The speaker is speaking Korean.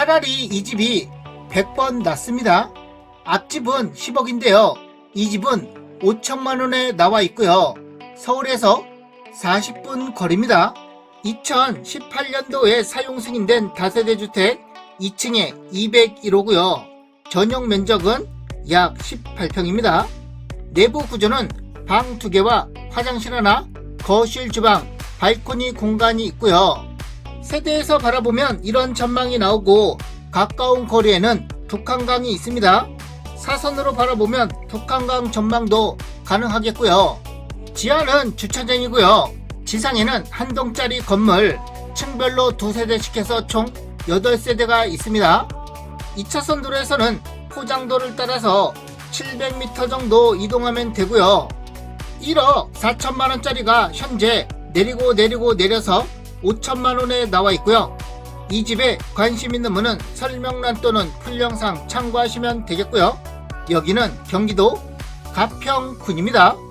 차라리 이 집이 100번 낫습니다. 앞집은 10억인데요. 이 집은 5천만 원에 나와 있고요. 서울에서 40분 거리입니다. 2018년도에 사용 승인된 다세대 주택 2층에 201호고요. 전용 면적은 약 18평입니다. 내부 구조는 방 2개와 화장실 하나, 거실 주방, 발코니 공간이 있고요. 세대에서 바라보면 이런 전망이 나오고 가까운 거리에는 북한강이 있습니다. 사선으로 바라보면 북한강 전망도 가능하겠고요. 지하는 주차장이고요. 지상에는 한 동짜리 건물 층별로 두 세대씩 해서 총 8세대가 있습니다. 2차선 도로에서는 포장도를 따라서 700m 정도 이동하면 되고요. 1억 4천만 원짜리가 현재 내리고 내리고 내려서 5천만 원에 나와 있고요. 이 집에 관심 있는 분은 설명란 또는 풀 영상 참고하시면 되겠고요. 여기는 경기도 가평군입니다.